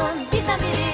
olsun bize biri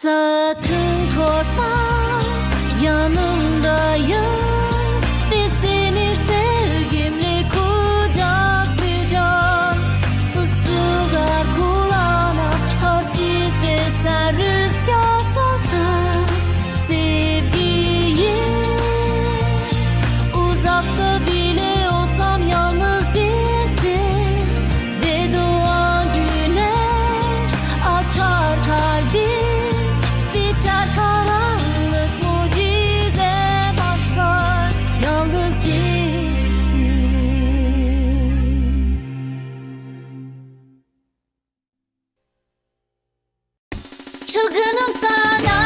สักครึ่งโคตร Dargınım sana.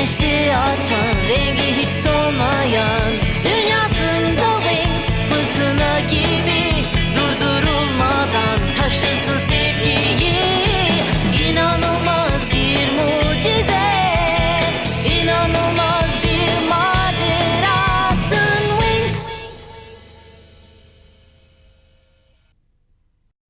güneşli atan rengi hiç solmayan.